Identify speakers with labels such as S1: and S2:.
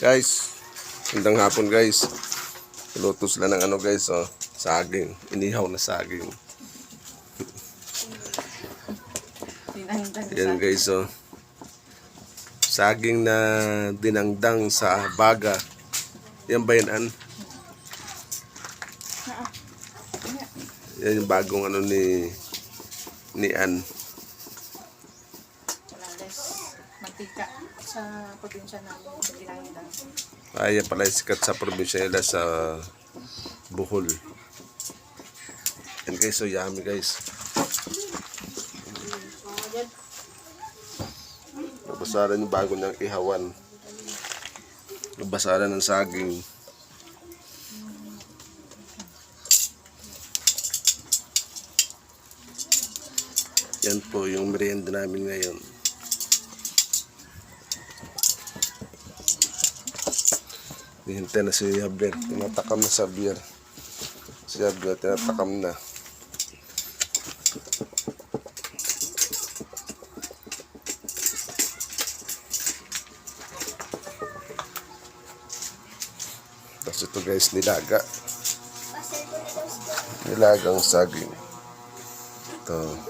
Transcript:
S1: Guys, hindang hapon guys. Luto sila ng ano guys, oh, saging. Inihaw na saging. Yan guys, oh. Saging na dinangdang sa baga. Yan ba yan, An? Yan yung bagong ano ni ni An.
S2: Mantika sa probinsya namin. Tinahintang.
S1: Kaya pala yung sikat sa probinsya nila sa Bohol. Yan guys, so yummy guys. Basaran yung bago niyang ihawan. Basaran ng saging. Yan po yung merienda namin ngayon. Hihintay na si Javier. Tinatakam na sa beer. Si Javier, tinatakam na. Tapos ito guys, nilaga. Nilagang saging. Ito.